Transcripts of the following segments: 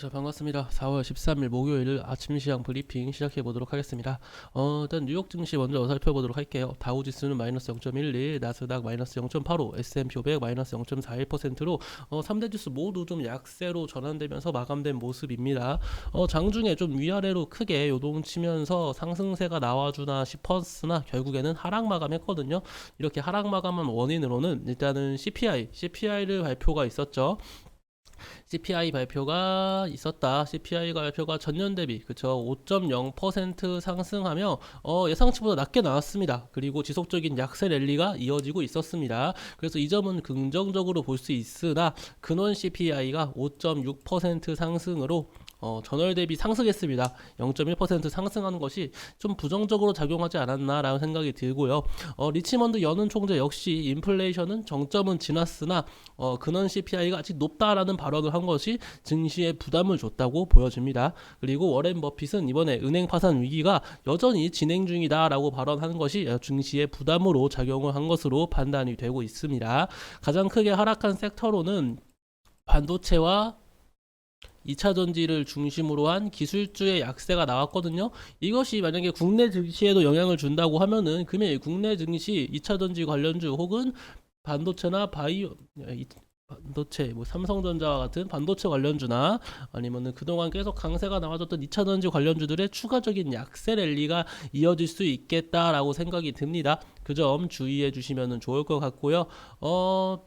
자 반갑습니다. 4월 13일 목요일 아침 시장 브리핑 시작해 보도록 하겠습니다. 어, 일단 뉴욕 증시 먼저 살펴보도록 할게요. 다우 지수는 마이너스 0.11, 나스닥 마이너스 0.85, S&P 500 마이너스 0.41%로 어, 3대 지수 모두 좀 약세로 전환되면서 마감된 모습입니다. 어, 장중에 좀 위아래로 크게 요동치면서 상승세가 나와주나 싶었으나 결국에는 하락 마감했거든요. 이렇게 하락 마감한 원인으로는 일단은 CPI, CPI를 발표가 있었죠. CPI 발표가 있었다. CPI가 발표가 전년 대비 그쵸 5.0% 상승하며 어, 예상치보다 낮게 나왔습니다. 그리고 지속적인 약세 랠리가 이어지고 있었습니다. 그래서 이 점은 긍정적으로 볼 수 있으나 근원 CPI가 5.6% 상승으로 어, 전월 대비 상승했습니다. 0.1% 상승하는 것이 좀 부정적으로 작용하지 않았나라는 생각이 들고요. 어, 리치먼드 연은 총재 역시 인플레이션은 정점은 지났으나 어, 근원 CPI가 아직 높다라는 발언을 한 것이 증시에 부담을 줬다고 보여집니다. 그리고 워렌 버핏은 이번에 은행 파산 위기가 여전히 진행 중이다라고 발언하는 것이 증시에 부담으로 작용을 한 것으로 판단이 되고 있습니다. 가장 크게 하락한 섹터로는 반도체와 2차 전지를 중심으로 한 기술주의 약세가 나왔거든요. 이것이 만약에 국내 증시에도 영향을 준다고 하면은 금일 국내 증시 2차 전지 관련주 혹은 반도체나 바이오 이- 반도체 뭐 삼성전자와 같은 반도체 관련주나 아니면은 그동안 계속 강세가 나와줬던 2차 전지 관련주들의 추가적인 약세 랠리가 이어질 수 있겠다라고 생각이 듭니다. 그 점 주의해 주시면 좋을 것 같고요. 어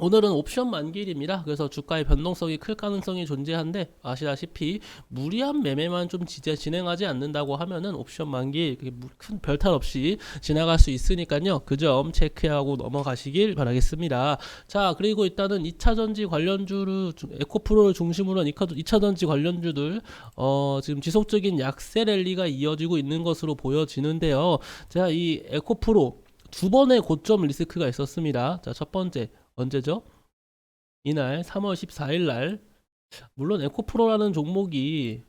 오늘은 옵션 만기일입니다. 그래서 주가의 변동성이 클 가능성이 존재한데 아시다시피 무리한 매매만 좀 지제 진행하지 않는다고 하면은 옵션 만기일 큰 별탈 없이 지나갈 수 있으니까요. 그 점 체크하고 넘어가시길 바라겠습니다. 자 그리고 일단은 2차 전지 관련주를 중- 에코프로를 중심으로 한 2차 전지 관련주들 어 지금 지속적인 약세 랠리가 이어지고 있는 것으로 보여지는데요. 자 이 에코프로 두 번의 고점 리스크가 있었습니다. 자 첫 번째 언제죠? 이날 3월 14일 날 물론 에코프로라는 종목이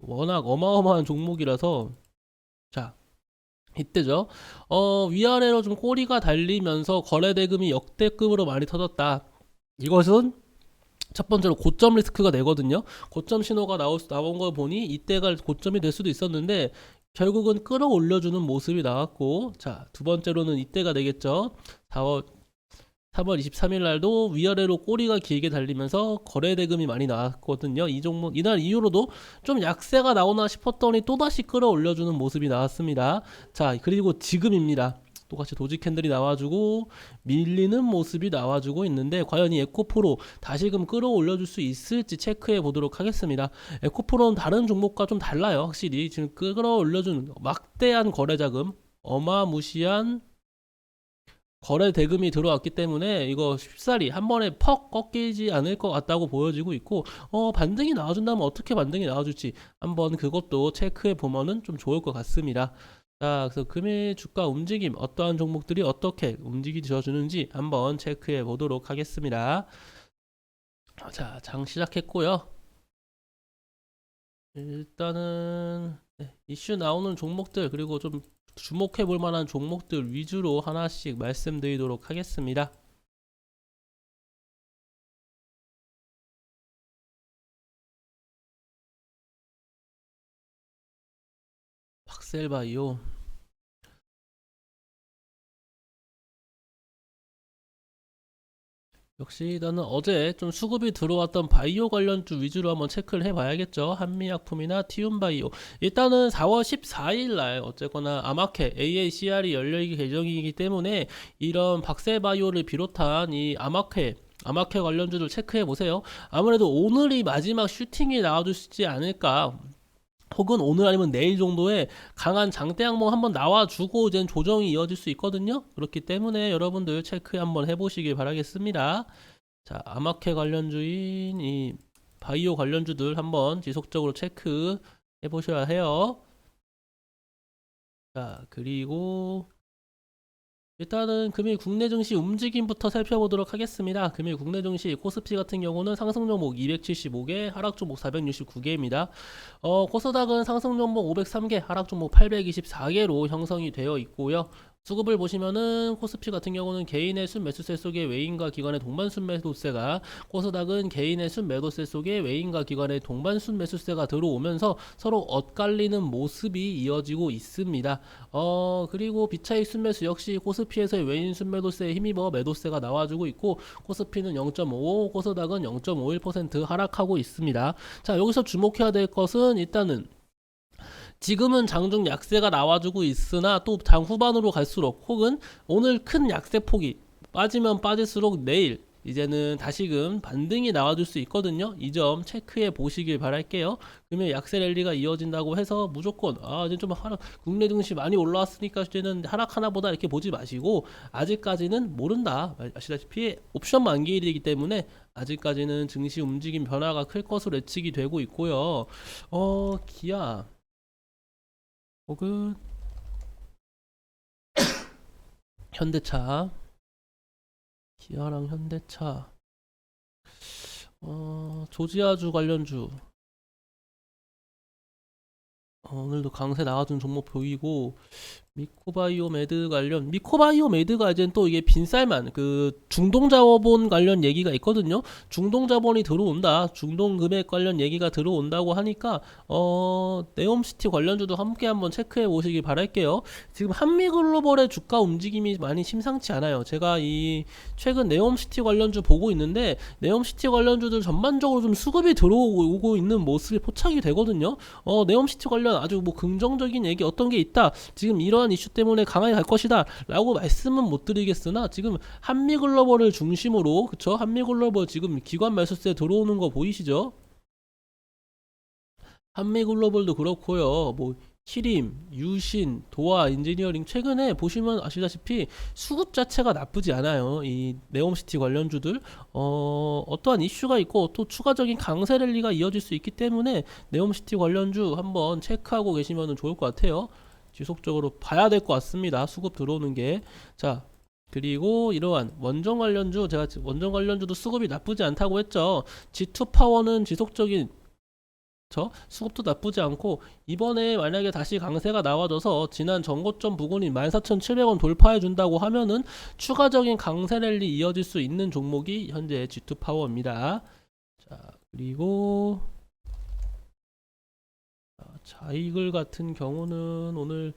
워낙 어마어마한 종목이라서 자 이때죠. 어 위아래로 좀 꼬리가 달리면서 거래 대금이 역대급으로 많이 터졌다. 이것은 첫 번째로 고점 리스크가 되거든요. 고점 신호가 나올 수- 나온 걸 보니 이때가 고점이 될 수도 있었는데 결국은 끌어올려주는 모습이 나왔고 자 두 번째로는 이때가 되겠죠. 4월 3월 23일 날도 위아래로 꼬리가 길게 달리면서 거래 대금이 많이 나왔거든요. 이 종목 이날 이후로도 좀 약세가 나오나 싶었더니 또다시 끌어올려주는 모습이 나왔습니다. 자 그리고 지금입니다. 똑같이 도지 캔들이 나와주고 밀리는 모습이 나와주고 있는데 과연 이 에코프로 다시금 끌어올려줄 수 있을지 체크해 보도록 하겠습니다. 에코프로는 다른 종목과 좀 달라요. 확실히 지금 끌어올려준 막대한 거래 자금, 어마무시한 거래 대금이 들어왔기 때문에 이거 쉽사리 한 번에 퍽 꺾이지 않을 것 같다고 보여지고 있고 어 반등이 나와준다면 어떻게 반등이 나와줄지 한번 그것도 체크해 보면은 좀 좋을 것 같습니다. 자, 그래서 금일 주가 움직임 어떠한 종목들이 어떻게 움직이져 주는지 한번 체크해 보도록 하겠습니다. 자, 장 시작했고요. 일단은 네, 이슈 나오는 종목들 그리고 좀 주목해 볼 만한 종목들 위주로 하나씩 말씀드리도록 하겠습니다. 박셀바이오 역시 나는 어제 좀 수급이 들어왔던 바이오 관련주 위주로 한번 체크를 해봐야겠죠. 한미약품이나 티움바이오. 일단은 4월 14일 날 어쨌거나 아마케 AACR이 열리기 예정이기 때문에 이런 박셀바이오를 비롯한 이 아마케 아마케 관련주들 체크해 보세요. 아무래도 오늘이 마지막 슈팅이 나와주시지 않을까. 혹은 오늘 아니면 내일 정도에 강한 장대 항목 한번 나와주고 이제 조정이 이어질 수 있거든요. 그렇기 때문에 여러분들 체크 한번 해보시길 바라겠습니다. 자, 아마케 관련주인 이 바이오 관련주들 한번 지속적으로 체크 해보셔야 해요. 자, 그리고 일단은 금일 국내 증시 움직임부터 살펴보도록 하겠습니다. 금일 국내 증시 코스피 같은 경우는 상승 종목 275개, 하락 종목 469개입니다. 어, 코스닥은 상승 종목 503개, 하락 종목 824개로 형성이 되어 있고요. 수급을 보시면은 코스피 같은 경우는 개인의 순매수세 속에 외인과 기관의 동반 순매도세가 코스닥은 개인의 순매도세 속에 외인과 기관의 동반 순매수세가 들어오면서 서로 엇갈리는 모습이 이어지고 있습니다. 어 그리고 비차익 순매수 역시 코스피에서의 외인 순매도세에 힘입어 매도세가 나와주고 있고 코스피는 0.55, 코스닥은 0.51% 하락하고 있습니다. 자 여기서 주목해야 될 것은 일단은 지금은 장중 약세가 나와주고 있으나 또 장 후반으로 갈수록 혹은 오늘 큰 약세 폭이 빠지면 빠질수록 내일 이제는 다시금 반등이 나와줄 수 있거든요. 이 점 체크해 보시길 바랄게요. 그러면 약세 랠리가 이어진다고 해서 무조건 아 이제 좀 하락 국내 증시 많이 올라왔으니까 이제는 하락하나 보다 이렇게 보지 마시고 아직까지는 모른다. 아시다시피 옵션 만기일이기 때문에 아직까지는 증시 움직임 변화가 클 것으로 예측이 되고 있고요. 어 기아 혹은 현대차. 기아랑 현대차. 어 조지아주 관련주. 어, 오늘도 강세 나와준 종목 보이고 미코바이오 메드 관련 미코바이오 메드가 이제 또 이게 빈쌀만 그 중동 자본 관련 얘기가 있거든요. 중동 자본이 들어온다. 중동 금액 관련 얘기가 들어온다고 하니까 어 네옴시티 관련주도 함께 한번 체크해 보시기 바랄게요. 지금 한미 글로벌의 주가 움직임이 많이 심상치 않아요. 제가 이 최근 네옴시티 관련주 보고 있는데 네옴시티 관련주들 전반적으로 좀 수급이 들어오고 있는 모습이 포착이 되거든요. 어 네옴시티 관련 아주 뭐 긍정적인 얘기 어떤 게 있다. 지금 이 러한 이슈 때문에 강하게 갈 것이다. 라고 말씀은 못 드리겠으나 지금 한미글로벌을 중심으로 그쵸? 한미글로벌 지금 기관 매수세 들어오는 거 보이시죠? 한미글로벌도 그렇고요. 뭐 키림, 유신, 도화, 인지니어링 최근에 보시면 아시다시피 수급 자체가 나쁘지 않아요. 이 네옴시티 관련주들 어, 어떠한 이슈가 있고 또 추가적인 강세 랠리가 이어질 수 있기 때문에 네옴시티 관련주 한번 체크하고 계시면 좋을 것 같아요. 지속적으로 봐야 될 것 같습니다. 수급 들어오는 게. 자, 그리고 이러한 원전 관련주 제가 원전 관련주도 수급이 나쁘지 않다고 했죠. G2 파워는 지속적인 저 수급도 나쁘지 않고 이번에 만약에 다시 강세가 나와져서 지난 전고점 부근인 14,700원 돌파해 준다고 하면은 추가적인 강세 랠리 이어질 수 있는 종목이 현재 G2 파워입니다. 자, 그리고 자 이글 같은 경우는 오늘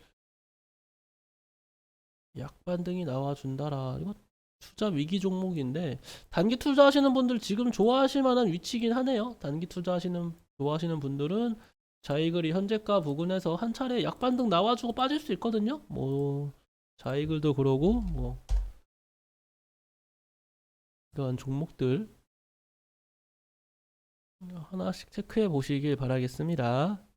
약반등이 나와준다라. 이거 투자 위기 종목인데 단기 투자하시는 분들 지금 좋아하실 만한 위치긴 하네요. 단기 투자하시는 좋아하시는 분들은 자이글이 현재가 부근에서 한 차례 약반등 나와주고 빠질 수 있거든요. 뭐 자이글도 그러고 뭐 이러한 종목들 하나씩 체크해 보시길 바라겠습니다.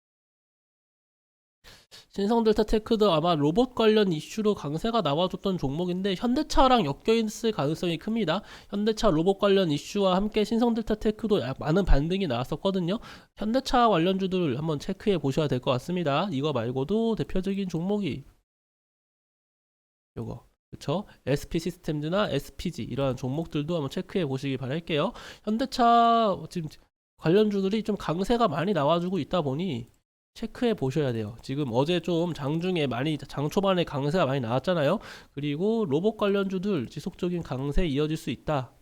신성델타 테크도 아마 로봇 관련 이슈로 강세가 나와줬던 종목인데 현대차랑 엮여 있을 가능성이 큽니다. 현대차 로봇 관련 이슈와 함께 신성델타 테크도 약- 많은 반등이 나왔었거든요. 현대차 관련주들 한번 체크해 보셔야 될 것 같습니다. 이거 말고도 대표적인 종목이 요거 그쵸? SP 시스템즈나 SPG 이러한 종목들도 한번 체크해 보시기 바랄게요. 현대차 지금 관련주들이 좀 강세가 많이 나와주고 있다 보니 체크해 보셔야 돼요. 지금 어제 좀 장중에 많이 장 초반에 강세가 많이 나왔잖아요. 그리고 로봇 관련주들 지속적인 강세 이어질 수 있다.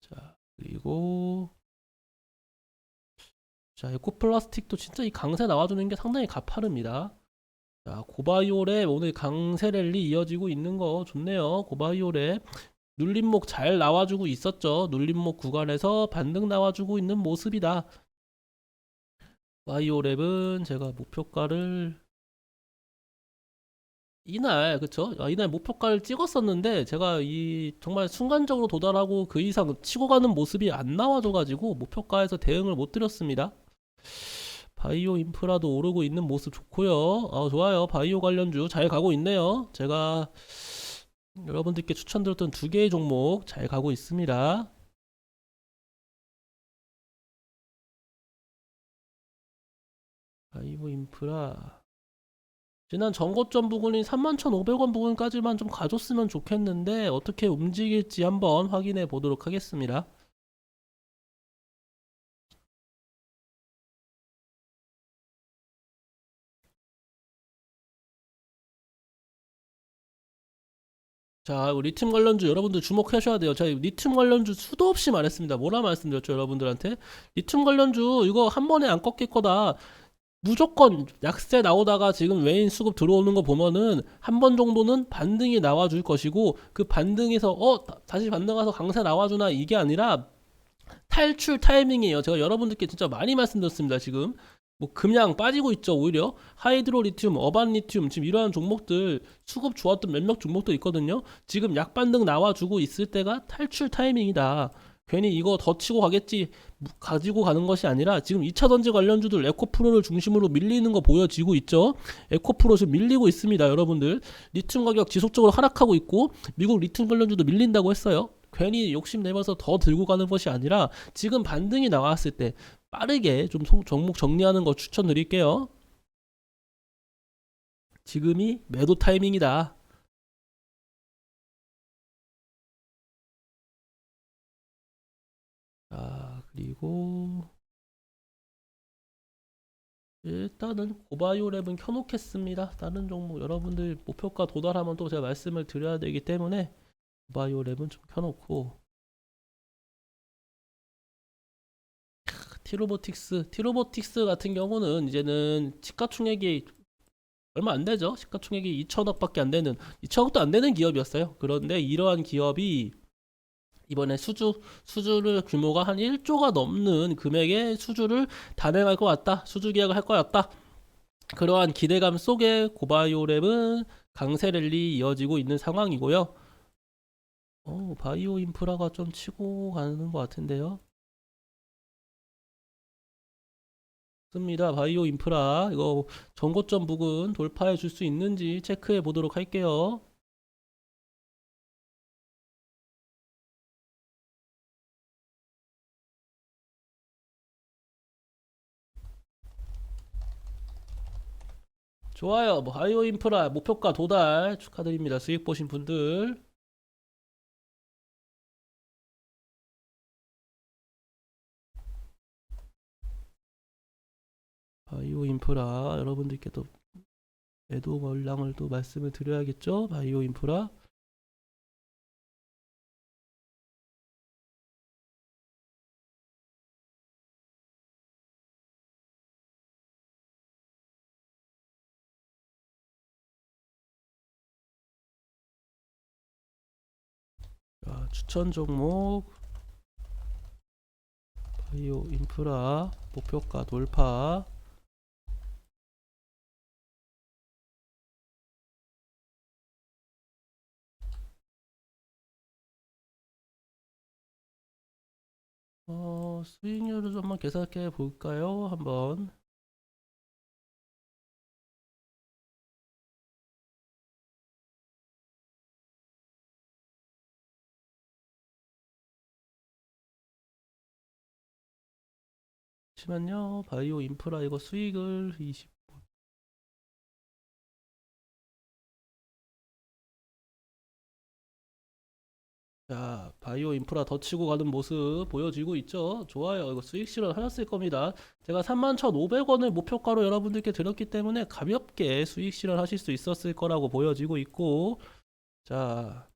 자, 그리고 자, 에코플라스틱도 진짜 이 강세 나와주는 게 상당히 가파릅니다. 자, 고바이오랩 오늘 강세 랠리 이어지고 있는 거 좋네요. 고바이오랩 눌림목 잘 나와주고 있었죠. 눌림목 구간에서 반등 나와주고 있는 모습이다. 바이오랩은 제가 목표가를 이날 그쵸? 아, 이날 목표가를 찍었었는데 제가 이 정말 순간적으로 도달하고 그 이상 치고 가는 모습이 안 나와줘가지고 목표가에서 대응을 못 드렸습니다. 바이오 인프라도 오르고 있는 모습 좋고요. 아, 좋아요. 바이오 관련주 잘 가고 있네요. 제가 여러분들께 추천드렸던 두 개의 종목 잘 가고 있습니다. 바이오 인프라 지난 전고점 부근인 31,500원 부근까지만 좀 가줬으면 좋겠는데 어떻게 움직일지 한번 확인해 보도록 하겠습니다. 자, 리튬 관련주 여러분들 주목하셔야 돼요. 자, 리튬 관련주 수도 없이 말했습니다. 뭐라 말씀드렸죠, 여러분들한테? 리튬 관련주 이거 한 번에 안 꺾일 거다. 무조건 약세 나오다가 지금 외인 수급 들어오는 거 보면은 한 번 정도는 반등이 나와줄 것이고 그 반등에서 어 다- 다시 반등 와서 강세 나와주나 이게 아니라 탈출 타이밍이에요. 제가 여러분들께 진짜 많이 말씀드렸습니다. 지금 뭐 금양 빠지고 있죠. 오히려 하이드로 리튬, 어반 리튬 지금 이러한 종목들 수급 좋았던 몇몇 종목도 있거든요. 지금 약반등 나와주고 있을 때가 탈출 타이밍이다. 괜히 이거 더 치고 가겠지 무- 가지고 가는 것이 아니라 지금 2차 전지 관련주들 에코프로를 중심으로 밀리는 거 보여지고 있죠. 에코프로 지금 밀리고 있습니다, 여러분들. 리튬 가격 지속적으로 하락하고 있고 미국 리튬 관련주도 밀린다고 했어요. 괜히 욕심내면서 더 들고 가는 것이 아니라 지금 반등이 나왔을 때 빠르게 좀 송- 종목 정리하는 거 추천드릴게요. 지금이 매도 타이밍이다. 자, 그리고 일단은 고바이오 랩은 켜놓겠습니다. 다른 종목 여러분들 목표가 도달하면 또 제가 말씀을 드려야 되기 때문에 고바이오 랩은 좀 켜놓고 티로보틱스 티로보틱스 같은 경우는 이제는 시가총액이 얼마 안 되죠. 시가총액이 2천억밖에 안 되는 2천억도 안 되는 기업이었어요. 그런데 이러한 기업이 이번에 수주 수주를 규모가 한 1조가 넘는 금액의 수주를 단행할 것 같다. 수주 계약을 할 것 같다. 그러한 기대감 속에 고바이오랩은 강세 랠리 이어지고 있는 상황이고요. 어, 바이오 인프라가 좀 치고 가는 것 같은데요. 습니다. 바이오 인프라 이거 전고점 부근 돌파해 줄 수 있는지 체크해 보도록 할게요. 좋아요. 뭐 바이오 인프라 목표가 도달 축하드립니다. 수익 보신 분들. 바이오 인프라 여러분들께 또 매도 물량을 또 말씀을 드려야겠죠? 바이오 인프라. 자, 추천 종목 바이오 인프라 목표가 돌파 수익률을 좀 한번 계산해 볼까요? 한번 잠시만요. 바이오 인프라 이거 수익을 20 자, 바이오 인프라 더 치고 가는 모습 보여지고 있죠? 좋아요. 이거 수익 실현 하셨을 겁니다. 제가 31,500원을 목표가로 여러분들께 드렸기 때문에 가볍게 수익 실현 하실 수 있었을 거라고 보여지고 있고, 자,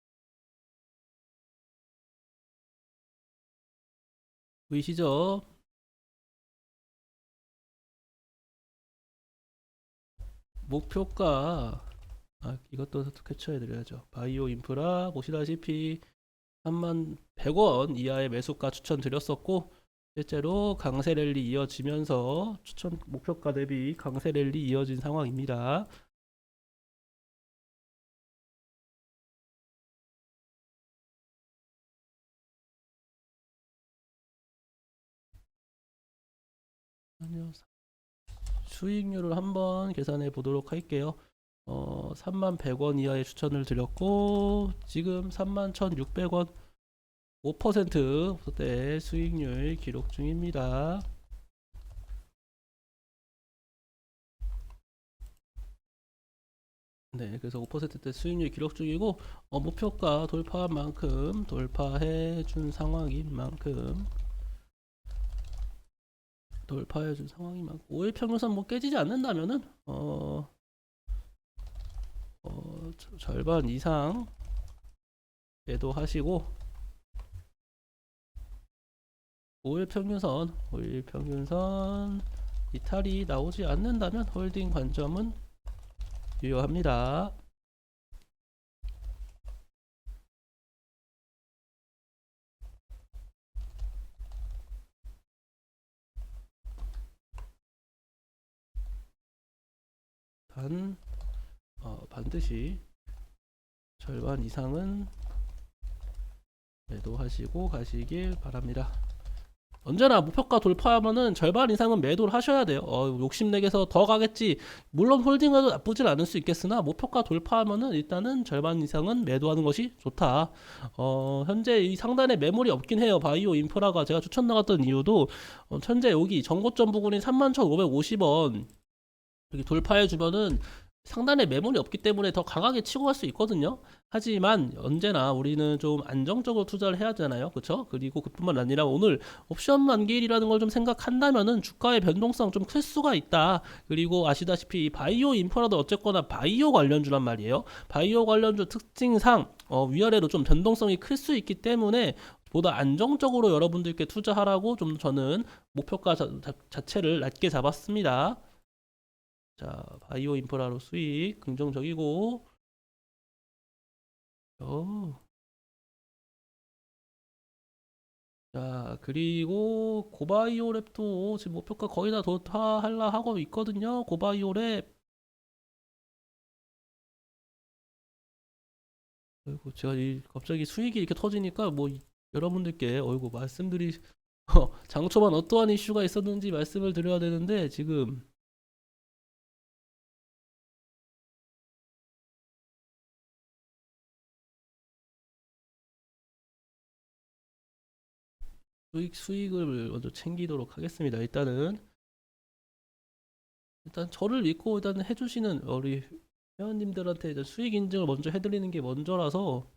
보이시죠? 목표가 아, 이것도 캡처해 드려야죠. 바이오 인프라 보시다시피 3만 100원 이하의 매수가 추천드렸었고 실제로 강세 랠리 이어지면서 추천 목표가 대비 강세 랠리 이어진 상황입니다. 수익률을 한번 계산해 보도록 할게요. 어, 3만 100원 이하의 추천을 드렸고 지금 3만 1,600원 5%대 수익률 기록 중입니다. 네, 그래서 5%대 수익률 기록 중이고 어, 목표가 돌파한 만큼 돌파해 준 상황인 만큼 돌파해 준 상황인 만큼 5일 평균선 뭐 깨지지 않는다면은 어, 어 저- 절반 이상 매도하시고 5일 평균선 5일 평균선 이탈이 나오지 않는다면 홀딩 관점은 유효합니다. 단 어, 반드시 절반 이상은 매도하시고 가시길 바랍니다. 언제나 목표가 돌파하면은 절반 이상은 매도를 하셔야 돼요. 어, 욕심내게서 더 가겠지. 물론 홀딩해도 나쁘진 않을 수 있겠으나 목표가 돌파하면은 일단은 절반 이상은 매도하는 것이 좋다. 어, 현재 이 상단에 매물이 없긴 해요. 바이오 인프라가 제가 추천 나갔던 이유도 어, 현재 여기 전고점 부분인 31,550원 여기 돌파해 주면은 상단에 매물이 없기 때문에 더 강하게 치고 갈 수 있거든요. 하지만 언제나 우리는 좀 안정적으로 투자를 해야 되잖아요. 그렇죠? 그리고 그뿐만 아니라 오늘 옵션 만기일이라는 걸 좀 생각한다면은 주가의 변동성 좀 클 수가 있다. 그리고 아시다시피 이 바이오 인프라도 어쨌거나 바이오 관련주란 말이에요. 바이오 관련주 특징상 어, 위아래로 좀 변동성이 클 수 있기 때문에 보다 안정적으로 여러분들께 투자하라고 좀 저는 목표가 자, 자, 자체를 낮게 잡았습니다. 자, 바이오 인프라로 수익 긍정적이고 어. 자, 그리고 고바이오 랩도 지금 목표가 거의 다 도타할라 하고 있거든요. 고바이오 랩. 아이고, 제가 이 갑자기 수익이 이렇게 터지니까 뭐 이- 여러분들께 어이구 말씀드리 어, 장초반 어떠한 이슈가 있었는지 말씀을 드려야 되는데 지금 수익 수익을 먼저 챙기도록 하겠습니다. 일단은 일단 저를 믿고 일단 해주시는 우리 회원님들한테 이제 수익 인증을 먼저 해드리는 게 먼저라서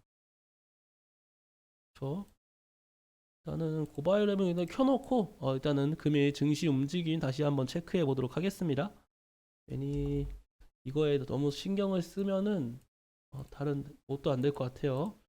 저 일단은 고바이오랩은 일단 켜놓고 어, 일단은 금일 증시 움직임 다시 한번 체크해 보도록 하겠습니다. 괜히 이거에 너무 신경을 쓰면은 어, 다른 뭣도 안 될 것 같아요.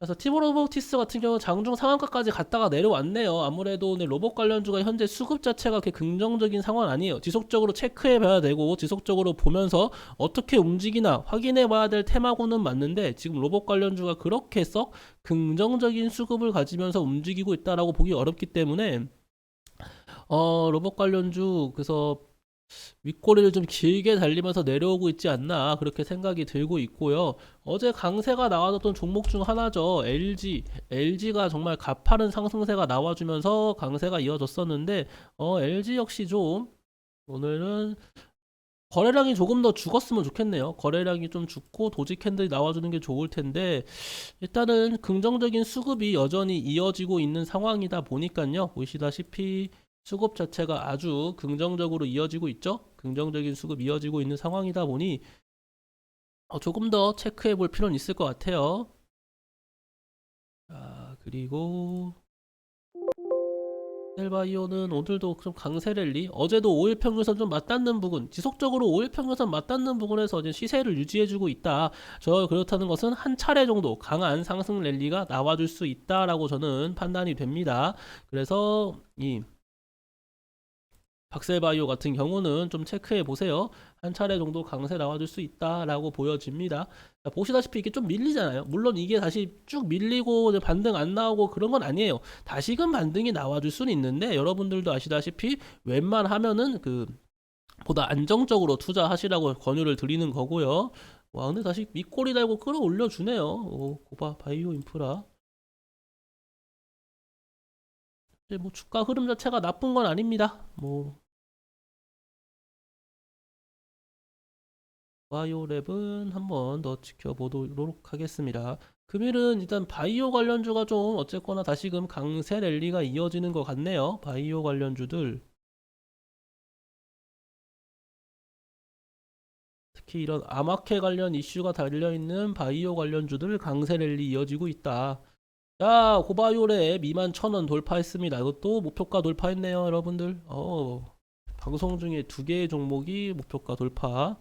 자, 그래서 티모로보티스 같은 경우 장중 상한가까지 갔다가 내려왔네요. 아무래도 오늘 로봇 관련주가 현재 수급 자체가 그렇게 긍정적인 상황 아니에요. 지속적으로 체크해 봐야 되고 지속적으로 보면서 어떻게 움직이나 확인해 봐야 될 테마고는 맞는데 지금 로봇 관련주가 그렇게 썩 긍정적인 수급을 가지면서 움직이고 있다라고 보기 어렵기 때문에 어, 로봇 관련주 그래서 윗꼬리를 좀 길게 달리면서 내려오고 있지 않나 그렇게 생각이 들고 있고요. 어제 강세가 나왔던 종목 중 하나죠. LG. LG가 정말 가파른 상승세가 나와주면서 강세가 이어졌었는데 어, LG 역시 좀 오늘은 거래량이 조금 더 죽었으면 좋겠네요. 거래량이 좀 죽고 도지 캔들이 나와주는 게 좋을 텐데 일단은 긍정적인 수급이 여전히 이어지고 있는 상황이다 보니까요. 보시다시피 수급 자체가 아주 긍정적으로 이어지고 있죠. 긍정적인 수급 이어지고 있는 상황이다 보니 어, 조금 더 체크해 볼 필요는 있을 것 같아요. 자, 그리고 셀바이오는 오늘도 좀 강세 랠리 어제도 5일 평균선 좀 맞닿는 부분 지속적으로 5일 평균선 맞닿는 부분에서 이제 시세를 유지해주고 있다 저 그렇다는 것은 한 차례 정도 강한 상승 랠리가 나와줄 수 있다라고 저는 판단이 됩니다 그래서 이 박셀바이오 같은 경우는 좀 체크해 보세요. 한 차례 정도 강세 나와줄 수 있다라고 보여집니다. 자, 보시다시피 이게 좀 밀리잖아요. 물론 이게 다시 쭉 밀리고 반등 안 나오고 그런 건 아니에요. 다시금 반등이 나와줄 수는 있는데 여러분들도 아시다시피 웬만하면은 그 보다 안정적으로 투자하시라고 권유를 드리는 거고요. 와 근데 다시 밑꼬리 달고 끌어올려 주네요. 오 고바 바이오 인프라. 뭐 주가 흐름 자체가 나쁜 건 아닙니다. 뭐 바이오랩은 한번 더 지켜보도록 하겠습니다. 금일은 일단 바이오 관련주가 좀 어쨌거나 다시금 강세 랠리가 이어지는 것 같네요. 바이오 관련주들 특히 이런 아마케 관련 이슈가 달려있는 바이오 관련주들 강세 랠리 이어지고 있다. 자, 고바이오랩 21,000원 돌파했습니다. 이것도 목표가 돌파했네요, 여러분들. 어, 방송 중에 두 개의 종목이 목표가 돌파.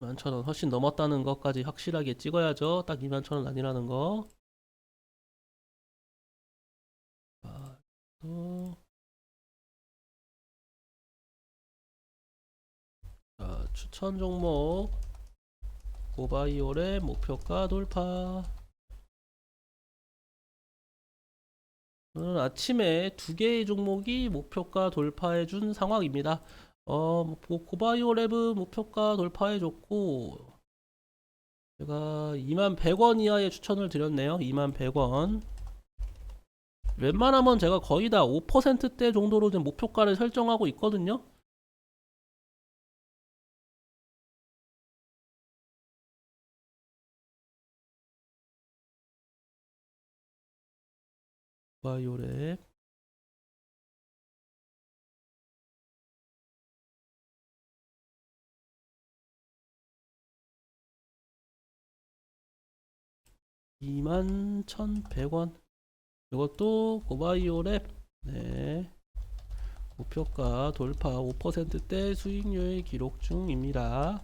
21,000원 훨씬 넘었다는 것까지 확실하게 찍어야죠. 딱 21,000원 아니라는 거. 아, 또. 자, 추천 종목 고바이올의 목표가 돌파. 오늘 아침에 두 개의 종목이 목표가 돌파해 준 상황입니다. 어, 뭐 고바이오 랩은 목표가 돌파해 줬고 제가 2만 100원 이하의 추천을 드렸네요. 2만 100원. 웬만하면 제가 거의 다 5%대 정도로 지금 목표가를 설정하고 있거든요. 고바이오 랩. 이만 천백 원 이것도 고바이오 랩 네. 목표가 돌파 5%대 수익률 기록 중입니다.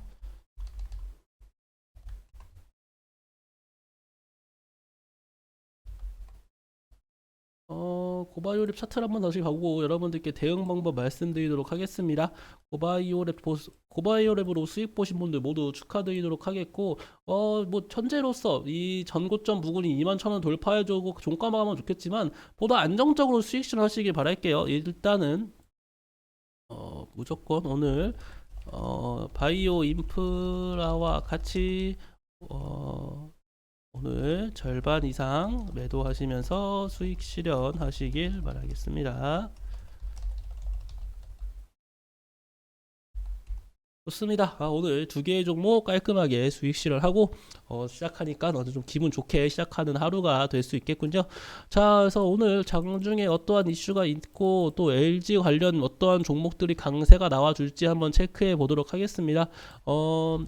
어, 고바이오랩 차트를 한번 다시 가고 여러분들께 대응 방법 말씀드리도록 하겠습니다. 고바이오랩 보, 고바이오랩으로 수익 보신 분들 모두 축하드리도록 하겠고 어, 뭐 현재로서 이 전고점 부근이 21,000원 돌파해주고 종가 마감하면 좋겠지만 보다 안정적으로 수익 실현하시길 바랄게요. 일단은 어, 무조건 오늘 어, 바이오 인프라와 같이 어, 오늘 절반 이상 매도하시면서 수익 실현하시길 바라겠습니다. 좋습니다. 아, 오늘 두 개의 종목 깔끔하게 수익 실현하고 어, 시작하니까 어느 좀 기분 좋게 시작하는 하루가 될 수 있겠군요. 자, 그래서 오늘 장중에 어떠한 이슈가 있고 또 LG 관련 어떠한 종목들이 강세가 나와줄지 한번 체크해 보도록 하겠습니다. 어,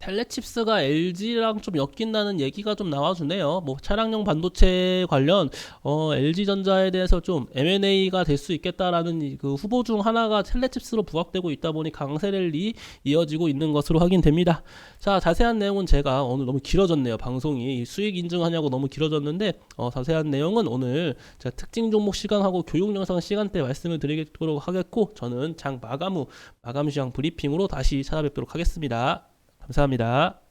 텔레칩스가 LG랑 좀 엮인다는 얘기가 좀 나와주네요. 뭐 차량용 반도체 관련 어, LG전자에 대해서 좀 M&A가 될 수 있겠다라는 이그 후보 중 하나가 텔레칩스로 부각되고 있다 보니 강세 랠리 이어지고 있는 것으로 확인됩니다. 자 자세한 내용은 제가 오늘 너무 길어졌네요. 방송이 수익 인증하냐고 너무 길어졌는데 어, 자세한 내용은 오늘 제가 특징 종목 시간하고 교육 영상 시간대 말씀을 드리도록 하겠고 저는 장 마감 후 마감 시장 브리핑으로 다시 찾아뵙도록 하겠습니다. 감사합니다.